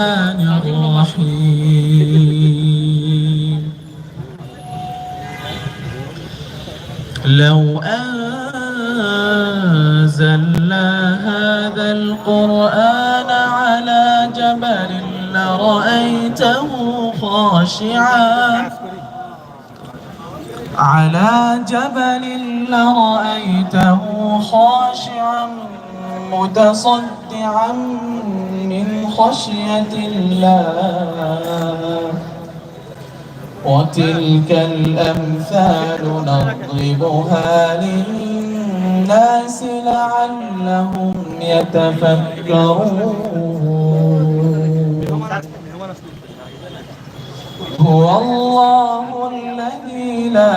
الرحيم. لو أنزلنا هذا القرآن على جبل لرأيته خاشعا. على جبل لرأيته خاشعا. متصدعا من خشية الله. وتلك الأمثال نضربها للناس لعلهم يتفكرون. هو الله الذي لا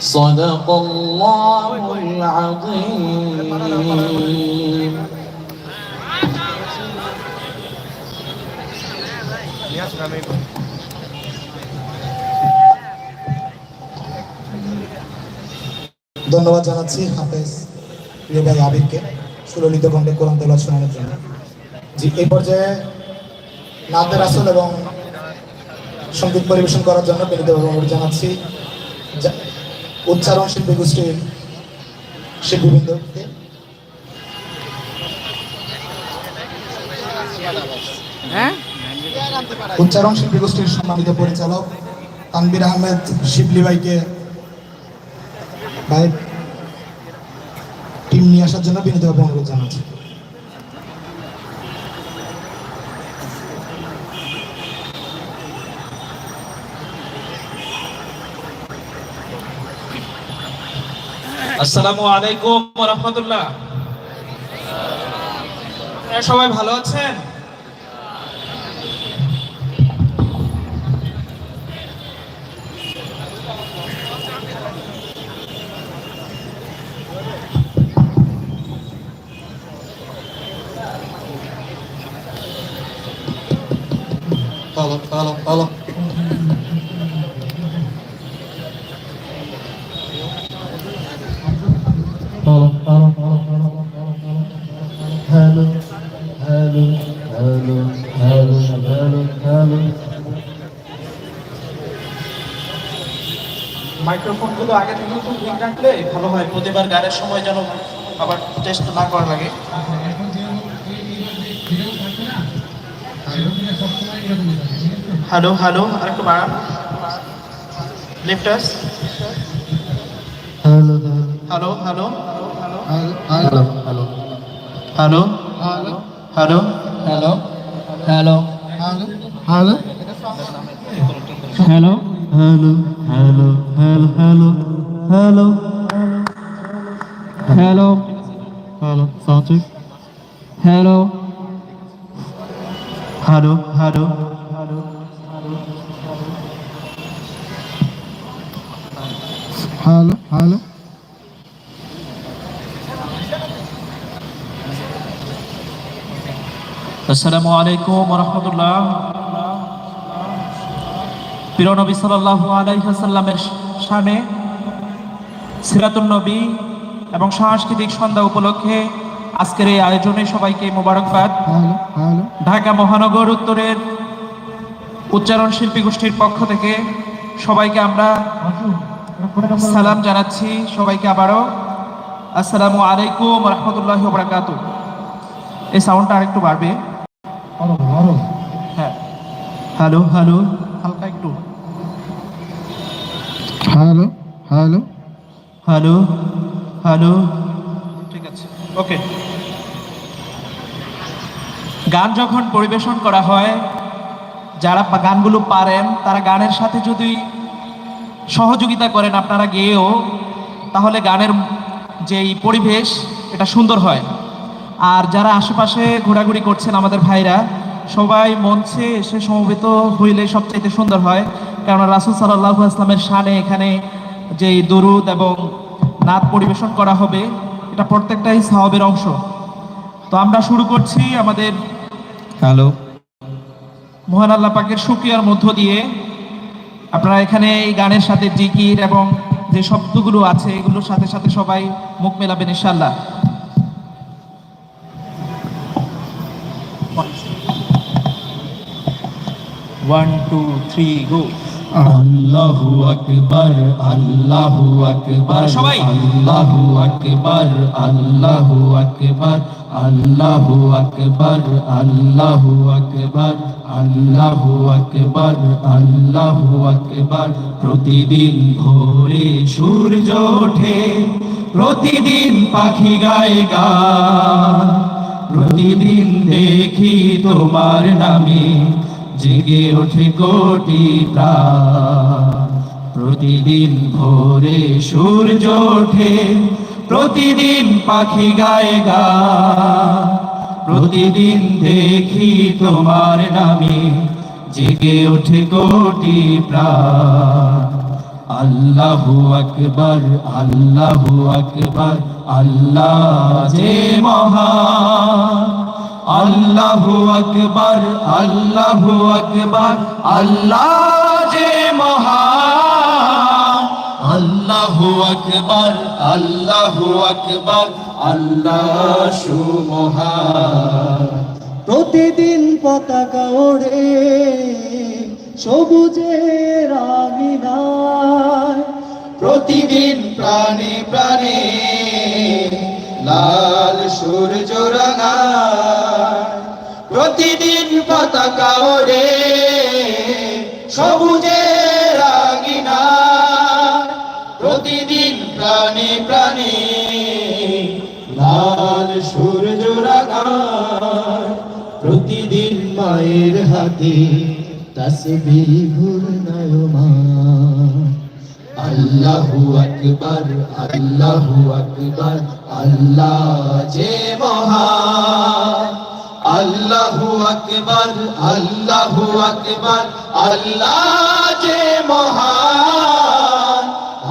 صدق الله العظيم ধন্যবাদ জানাচ্ছি হাফেজ প্রিয় ভাই আবিরকে সুললিত কণ্ঠে কোরআন তেলাওয়াত শোনানোর জন্য জি এই পর্যায়ে নাদের আসল এবং সঙ্গীত পরিবেশন করার জন্য বিনীতভাবে অনুরোধ জানাচ্ছি যা- উচ্চারণ শিল্পী গোষ্ঠীর শিল্পীবৃন্দকে। হ্যাঁ? উচ্চারণ শিল্পী গোষ্ঠীর সম্মানিত পরিচালক তানবির আহমেদ শিবলি ভাইকে ভাই টিম নিয়ে আসার জন্য বিনীতভাবে অনুরোধ জানাচ্ছি। আসসালামু আলাইকুম রহমতুল্লাহ। সবাই ভালো আছেন? Hello hello hello hello hello hello hello hello hello মাইক্রোফোনগুলো আগে থেকে একটু ঠিক রাখলে ভালো হয় প্রতিবার গানের সময় যেন আবার টেস্ট না করা লাগে। হ্যালো হ্যালো আরেকটু বাড়ান। লিফটাস hello hello hello hello hello hello hello hello hello hello hello hello هلا هلا هلا هلا هلا هلا هلا ساوند تشيك هلا هلا هلا هلا هلا السلام عليكم ورحمة الله সাল্লাল্লাহু আলাইহি ওয়াসাল্লামের শানে সিরাতুল নবী এবং সাংস্কৃতিক সন্ধ্যা উপলক্ষে আজকের এই আয়োজনে সবাইকে মোবারকবাদ। ঢাকা মহানগর উত্তরের উচ্চারণ শিল্পী গোষ্ঠীর পক্ষ থেকে সবাইকে আমরা সালাম জানাচ্ছি। সবাইকে আবারও আসসালামু আলাইকুম রহমতুল্লাহ বরাকাত। এই সাউন্ডটা আরেকটু বাড়বে। হ্যাঁ। হ্যালো হ্যালো হালকা একটু হ্যালো হ্যালো হ্যালো হ্যালো ঠিক আছে ওকে গান যখন পরিবেশন করা হয় যারা গানগুলো পারেন তারা গানের সাথে যদি সহযোগিতা করেন আপনারা গেয়েও তাহলে গানের যেই পরিবেশ এটা সুন্দর হয়। আর যারা আশেপাশে ঘোরাঘুরি করছেন আমাদের ভাইরা সবাই মঞ্চে এসে সমবেত হইলে সবচাইতে সুন্দর হয়। কারণ রাসুল সাল্লাহ আসলামের সানে এখানে যেই দরুদ এবং নাচ পরিবেশন করা হবে এটা প্রত্যেকটাই সাহাবের অংশ। তো আমরা শুরু করছি আমাদের হ্যালো। মহান আল্লাহ পাকের শুক্রিয়ার মধ্য দিয়ে। আপনারা এখানে এই গানের সাথে জিকির এবং যে শব্দগুলো আছে এগুলোর সাথে সাথে সবাই মুখ মেলাবেন ইনশাল্লাহ ওয়ান টু থ্রি গো আল্লাহু আকবার আল্লাহু আকবার সবাই। আল্লাহু আকবার আল্লাহু আকবার আল্লাহু আকবার আল্লাহু আকবার আল্লাহু আকবার আল্লাহু আকবার প্রতিদিন ভোরে সূর্য ওঠে প্রতিদিন পাখি গায় গা প্রতিদিন দেখি তোমার নামে জেগে ওঠে কোটি প্রতিদিন ভোরে সূর্য ওঠে, প্রতিদিন পাখি গায়ে গা। প্রতিদিন দেখি তোমার নামে জেগে ওঠে কোটি আল্লাহু আকবার আল্লাহু আকবার, আল্লাহ যে মহান। আল্লাহু আকবার আল্লাহু আকবার, আল্লাহ যে মহান। আল্লাহু আকবার আল্লাহু আকবার, আল্লাহ সুমহান। প্রতিদিন পতাকা ওড়ে সবুজের আমিনায়। প্রতিদিন প্রাণে প্রাণে লাল সূর্য প্রতিদিন পতাকা ওড়ে, সবুজে রাগিনা। প্রতিদিন প্রাণে প্রাণে লাল সূর্য রাঙায় প্রতিদিন মায়ের হাতে তসবিহ ঘূর্ণায়মান আল্লাহু আকবার আল্লাহু আকবার, আল্লাহ যে মহান। আল্লাহু আকবার আল্লাহু আকবার, আল্লাহ যে মহান।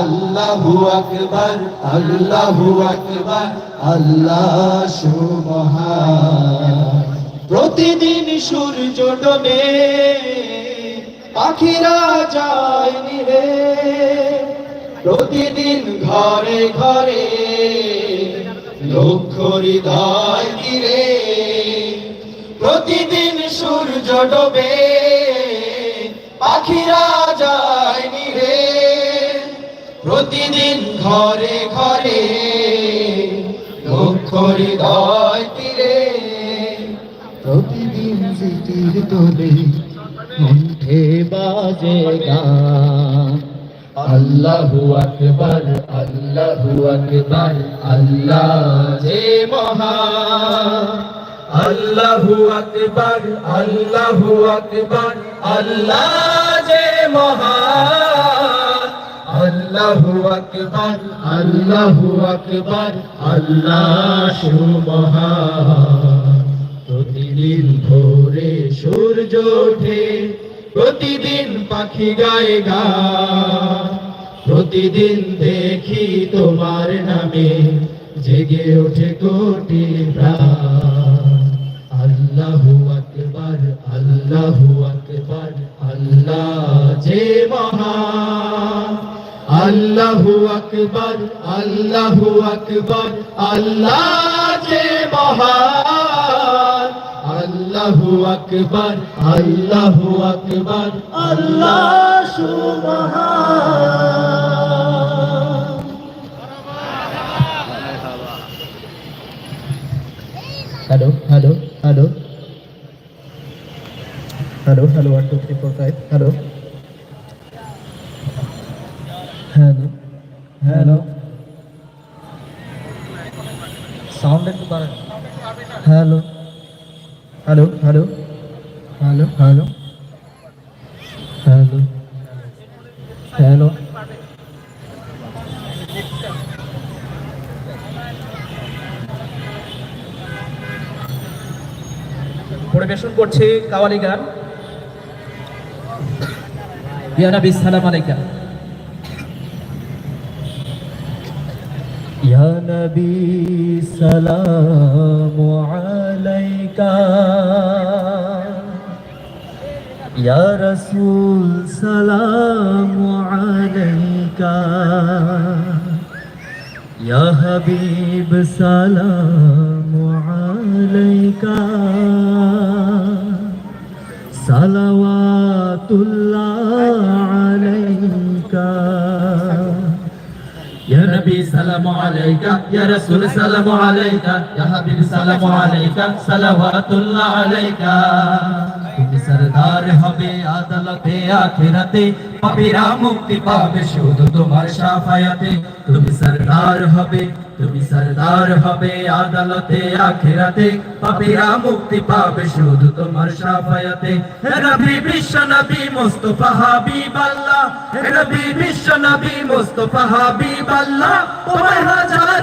আল্লাহু আকবার আল্লাহু আকবার, আল্লাহ সুমহান প্রতিদিন সূর্য ডোবে, পাখিরা যায় নিরে প্রতিদিন ঘরে ঘরে লক্ষ হৃদয় তীরে। প্রতিদিন সূর্য ডোবে, পাখিরা যায় নিরে প্রতিদিন ঘরে ঘরে লক্ষ হৃদয় তীরে প্রতিদিন জিকির তোলে কণ্ঠে বাজে গান। আল্লাহু আকবার আল্লাহু আকবার, আল্লাহ যে মহান। আল্লাহু আকবার আল্লাহু আকবার, আল্লাহ যে মহান। আল্লাহু আকবার আল্লাহু আকবার, আল্লাহ প্রতিদিন ভোরে সূর্য ওঠে, প্রতিদিন পাখি গায়ে গা। প্রতিদিন দেখি তোমার নামে জেগে ওঠে কোটি আল্লাহু আকবার আল্লাহু আকবার, আল্লাহ যে মহান। আল্লাহু আকবার আল্লাহু আকবার, আল্লাহ যে মহান। আল্লাহু আকবার আল্লাহু আকবার, আল্লাহ সুবহান hello hello hello hello hello one two three four five hello hello hello sound একটু বাড়ান hello hello hello hello hello hello hello পরিবেশন করছে কাওয়ালি গান ইয়া নবী, সালাম আলাইকা নবী, সালামু আলাইকা। ইয়া রাসূল, সালামু আলাইকা। ইয়া হাবিব, সালামু আলাইকা। সালাওয়াতুল্লাহ আলাইকা يا نبي سلام عليك يا رسول سلام عليك يا حبيب سلام عليك صلوات الله عليك তুমি সরদার হবে আদালতে আখিরাতে পাপীরা মুক্তি পাবে, শুধু তোমার শাফায়াতে তুমি সরদার হবে, তুমি সরদার হবে আদালতে, আখিরাতে। পাপীরা মুক্তি পাবে, শুধু তোমার শাফায়াতে হে নবী, বিশ্ব নবী, মুস্তাফা হাবিব আল্লাহ। হে নবী, বিশ্ব নবী, মুস্তাফা হাবিব আল্লাহ। তোমায় হাজার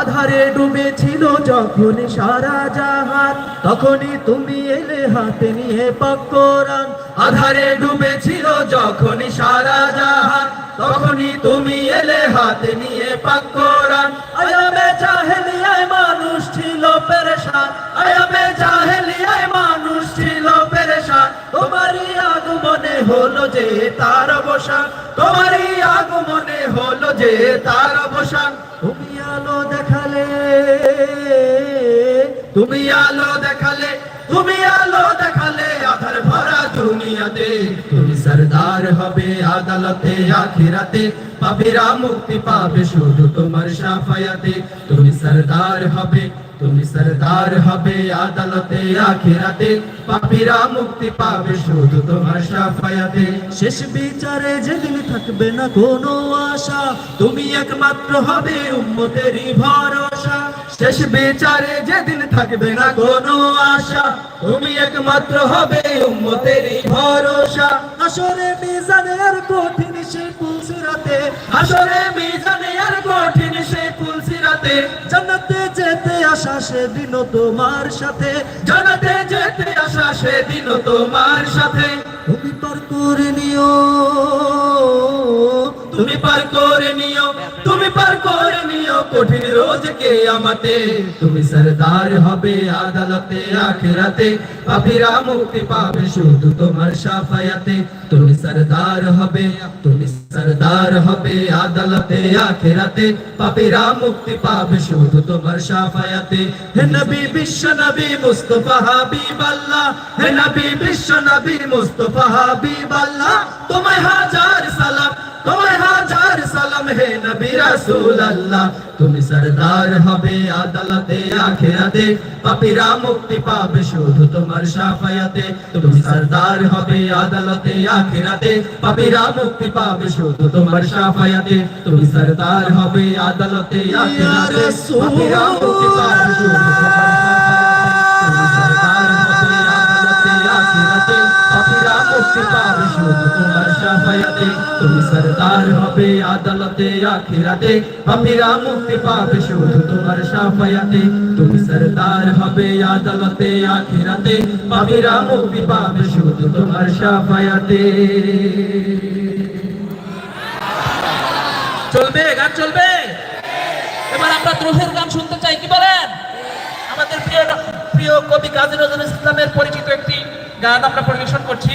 আধারে ডুবেছিল যখন সারা জাহান তখনই তুমি এলে হাতে নিয়ে পাক কোরআন আধারে ডুবেছিল যখন সারা জাহান তখনই তুমি এলে হাতে নিয়ে পাক কোরআন আয়ামে জাহেলিয়ায় মানুষ ছিল পেরেশান। আয়ামে জাহেলিয়ায় মানুষ ছিল পেরেশান। তোমারই আগমনে হলো যে তার অবসান তোমারই আগমনে হলো যে তার অবসান তুমি আলো দেখালে, তুমি আলো দেখালে, তুমি আলো দেখালে, আধার ভরা দুনিয়াতে। তুমি সরদার হবে আদালতে, আখিরাতে। পাপীরা মুক্তি পাবে শুধু তোমার শাফায়াতে তুমি সরদার হবে তুমি সরদার হবে আদালতে আখিরাতে। পাপীরা মুক্তি পাবে শুধু তোমার শাফায়াতে শেষ বিচারে যেদিন থাকবে না কোনো আশা তুমি একমাত্র হবে উম্মতেরই ভরসা। শেষ বিচারে যেদিন থাকবে না কোনো আশা তুমি একমাত্র হবে উম্মতেরই ভরসা। আসরে মিজানে আর কঠিন সেই পুলসিরাতে আসরে মিজানে আর কঠিন সেই পুলসিরাতে জান্নাতে যেতে আসা সেদিন তোমার সাথে। জান্নাতে যেতে আসা সেদিন তোমার সাথে। তুমি তর্ক নিও। তুমি পার করে নিও, তুমি পার করে নিও কঠিন রোজ কে আমাতে। তুমি সরদার হবে আদালতে, আখিরাতে, পাপীরা মুক্তি পাবে শুধু তোমার শাফায়াতে তুমি সরদার হবে, তুমি সরদার হবে আদালতে, আখিরাতে, পাপীরা মুক্তি পাবে শুধু তোমার শাফায়াতে হে নবী বিশ্ব নবী মুস্তাফা হাবিব আল্লাহ, হে নবী বিশ্ব নবী মুস্তাফা হাবিব আল্লাহ, তোমায় হাজার সালাম তোমায় হাজার সালাম হে নবী রাসূল আল্লাহ তুমি সরদার হবে আদালতে আখিরাতে পাপীরা মুক্তি পাবে শুধু তোমার শাফায়াতে তুমি সরদার হবে আদালতে আখিরাতে পাপীরা মুক্তি পাবে শুধু তোমার শাফায়াতে তুমি সরদার হবে আদালতে আখিরাতে পাপীরা মুক্তি পাবে শুধু তোমার গান চলবে? এবার আমরা গান শুনতে চাই, কি বলেন? আমাদের প্রিয় প্রিয় কবি কাজী নজরুল ইসলামের পরিচিত একটি গান আমরা পরিবেশন করছি।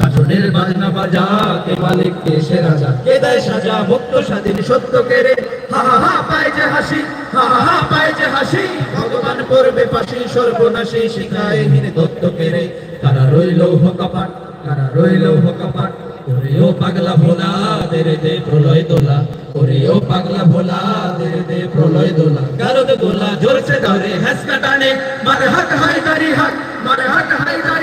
কাঠনের বাজনা বাজা, কে মালিক, কে সে রাজা? কে দেয় সাজা? মুক্ত, স্বাধীন, সত্য কেড়ে হা হা হা, পায় যে হাসি, হা হা পায় যে হাসি। ভগবান করবে পাশি সর্বনাশী শিখায় হীন দত্ত কেড়ে কারা রইল কপাট কারা রইল কপাট ওরে ও পাগলা ভোলা, দেরে দে প্রলয় দোলা। ওরে ও পাগলা ভোলা, দেরে দে প্রলয় দোলা। গারদ দোলা জোরসে ধরে হ্যাসকা টানে। মারে হাট হাই দাড়ি হাট মারে হাট হাই দাড়ি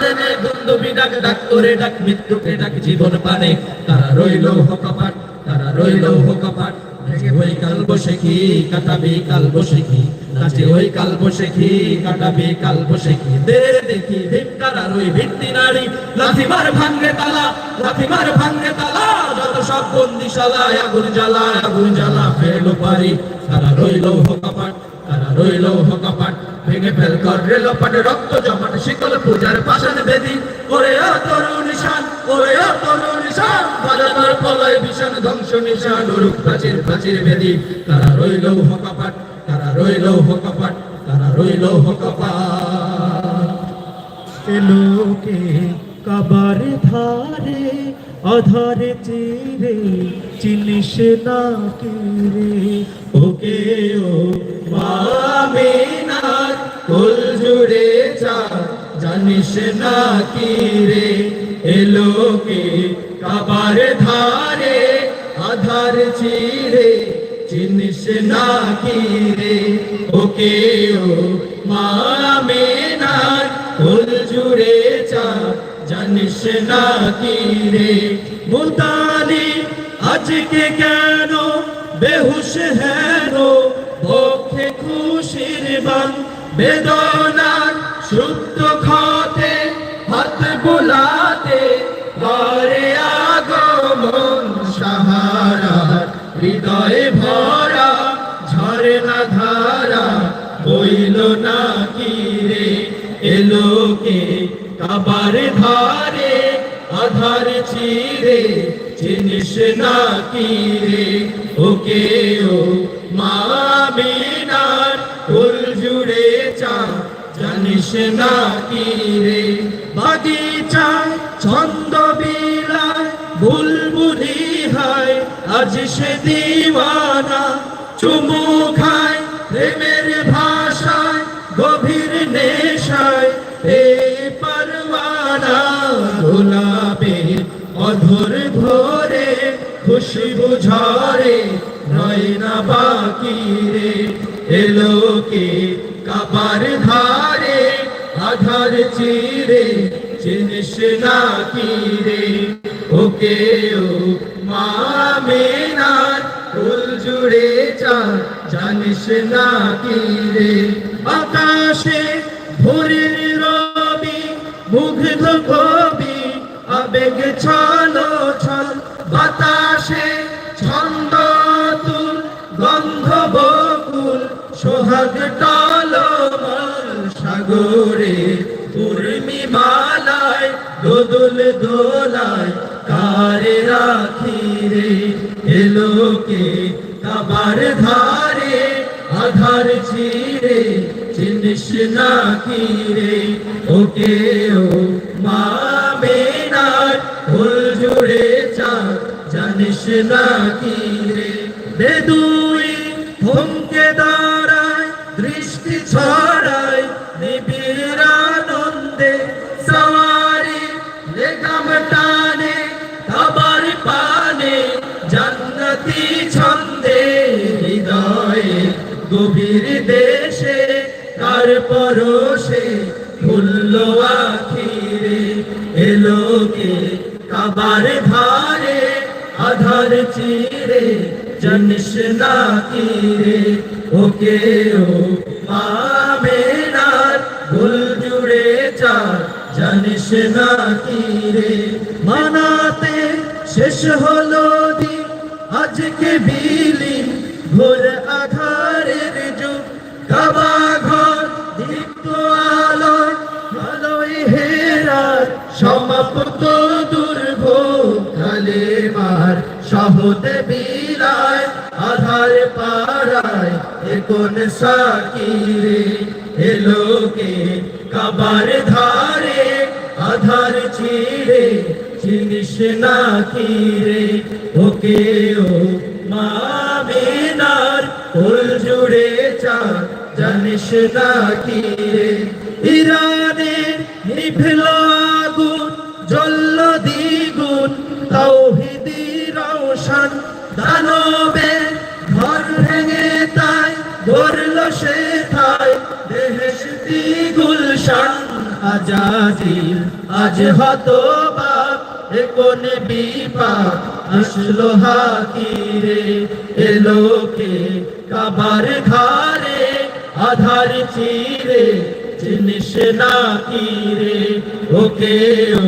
কাঁদে বন্ধুবি ডাক ডাক করে ডাক, মৃত্যুকে ডাক জীবন পানে। তারা রইল কপাট তারা রইল কপাট ভেঙে ওই কাল বসে কি কাটাবি, কাল বসে কি? নাচে ওই কাল বসে কি কাটাবি, কাল বসে কি? দেখি ভিমকারা রই ভিত্তি নারী। লাথি মার ভাঙ্গে তালা লাথি মার ভাঙ্গে তালা। যত সব বন্দিশালা আগুন জ্বালা আগুন জ্বালা ফেলো পারি। তারা রইল কপাট তারা রইল কপাট ভেঙে ফেল কর রেল পাটে রক্ত জমাট, শিকল পূজার পাশান বেদি। ওরে ও তরু নিশান, ওরে ও তরু নিশান, বাজানোর প্রলয় ভীষণ ধ্বংস নিশান, উরুক প্রাচীর প্রাচীর বেদি। তারা রইল হকাপাট, তারা রইল হকাপাট, তারা রইল হকাপাট। লোকে কাবার ধারে অধরে চিরে চিনিস না কিরে ওকে ও মামিনার কুল জুড়ে চা, জানিস না কি রে? এলোকে কাবার ধারে আধার চিরে চিনিস না কি রে? ওকে ও মামিনার কুল জুড়ে চা জানিস না কি রে? মুলতানি আজকে কেন বেহুশ হেন? বক্ষে খুশির বান, বেদনার শুদ্ধ খাতে হাত বুলাতে ঘরে কাবার ধারে আধার চিরে, চিনিস না কি রে? ওকে ও মামিনার ফুল জুড়ে চা, জানিস না কি রে? বাগিচায় ছন্দ বিলায় বুলবুলি হায়, আজ সে পরওয়ানা গোলাপে অধর ভরে খুশবু ঝরে নয় না বাকি রে। এলোকে কাবার ধারে, আধার চিরে, চিনিস না কি রে? ওকে ও মামিনার ফুল জুড়ে চা জানিস না কি রে? আকাশে আবেগ ছলো ছল, বাতাসে ছন্দ তুল, গন্ধ বকুল, সোহাগ টলমল, সাগরে উর্মি মালায়, দোদুল দোলায় কারে রাখি রে এলোকে কাবার ধারে, আধার চিরে চিনিস না কি রে, ওকে ও পরশে ভুললো আখিরে। এলোকে কাবার ধারে, আধার চিরে, জানিস না কিরে ওকে ও মামেনার ভুল জুড়ে চার, জানিস না কিরে মানাতে শেষ হলো দিন, আজকে বিলীন ভোর আধারের যুগ, কাবা ঘর, দীপ্ত আলো আলোয় হেরার সমাপ্ত দুর্ভোগ কালে মার সহদে বিলায়, আধার পাড়ায় এখন সাকিরে এলোকে কাবার ধারে আধার চিরে চিনিস না কিরে ওকে ও মামিনার ফুল জুড়ে চার জানিস না কিরে ইরানে নিভল আগুন, জ্বলল দ্বিগুণ, তৌহিদি রওশন, দানবে ঘর ভেঙে তাই ধরল সে ঠাই দেহেশতি গুলশান আজাজিল আজ হত বাপ এ কোন বিপাক? আসলো হাকিরে এলোকে কাবার ঘারে আধার চিরে জিনিস না কিরে ওকে ও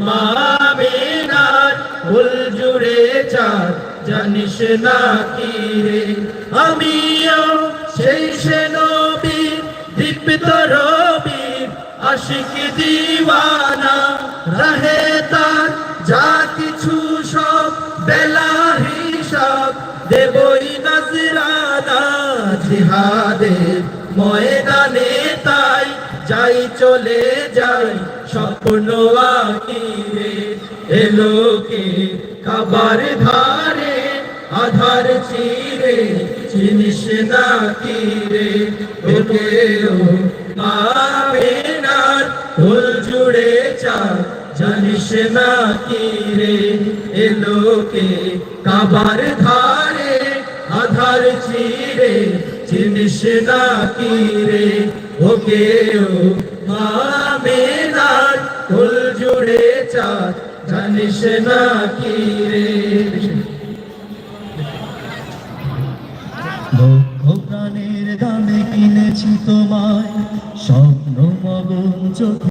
মামিনার ফুল জুড়ে চার, জানিস না কিরে আমিও সেই সে নবী দীপ্ত রবীর, আশিক দিওয়ানা, রহে তার যা কিছু সব বেলা হিসাব দেবই নজরানা জিহাদের ময়দানে তাই যাই চলে যাই স্বপ্ন আকিরে এলোকে কাবার ধারে আধার চিরে চিনিস না কিরে ওকে ও মামিনার ফুল জুড়ে চার জানিস না কিরে এলোকে কাবার ধারে আধার চিরে। চিনিস না কিরে ওকে ও মামিনার ফুল জুড়ে চার জানিস না কিরে লক্ষ প্রাণের দামে কিনেছি তোমায়, স্বপ্ন মগন চোখ।